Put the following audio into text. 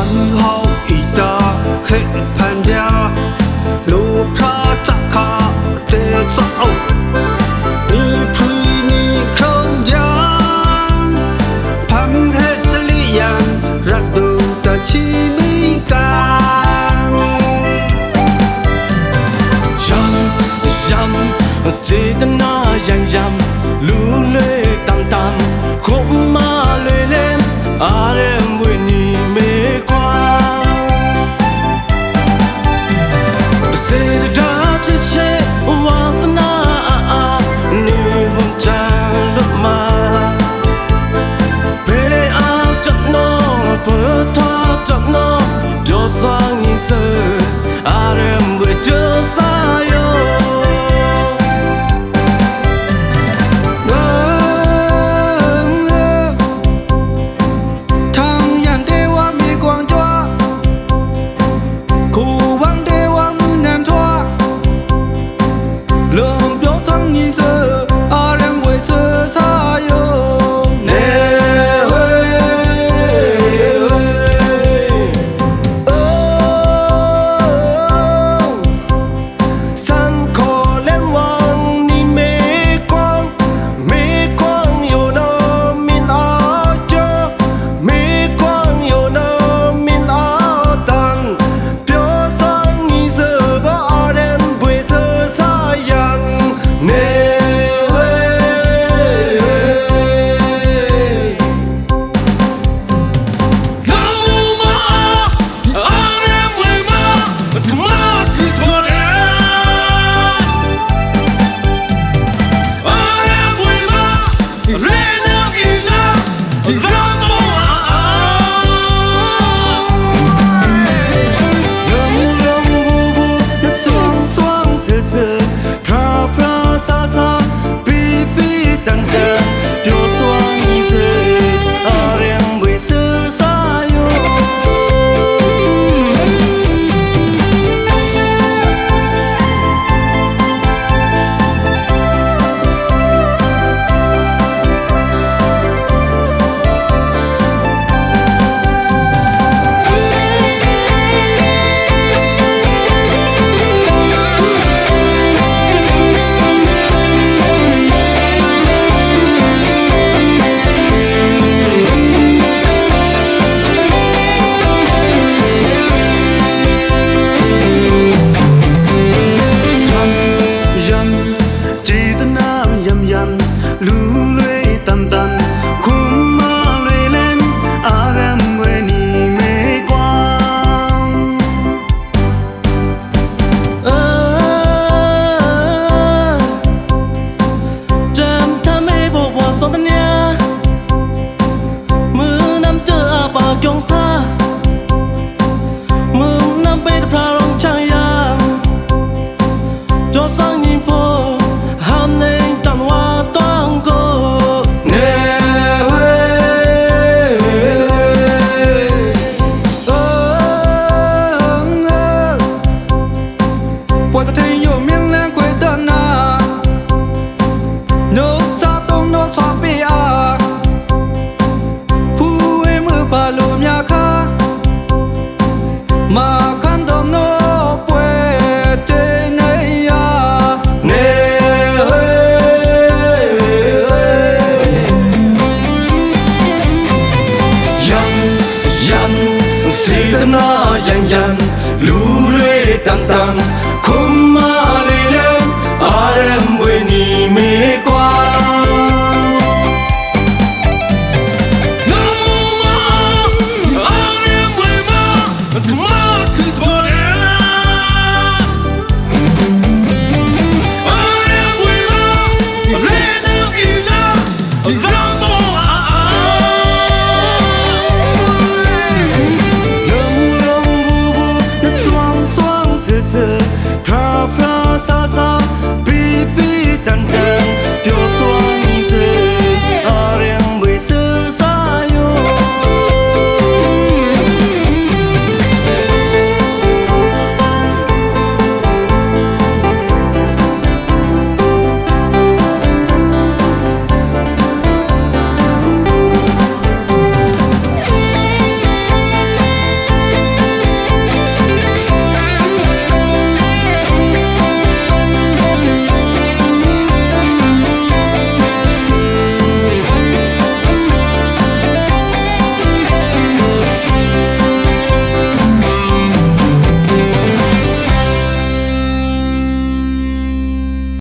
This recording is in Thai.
ันเฮาอีตาเห็นแผ่นเดียลูกพระจักขาเจเจ้าวอีพรีนีเขายามพังเหตุลียังรักดูแต่ชีไม่กางยำย้ำเจตนายังยำลูเล่ตางตามคมมาเลยเล่มอารม to yan yan Lulu e tam tam Kum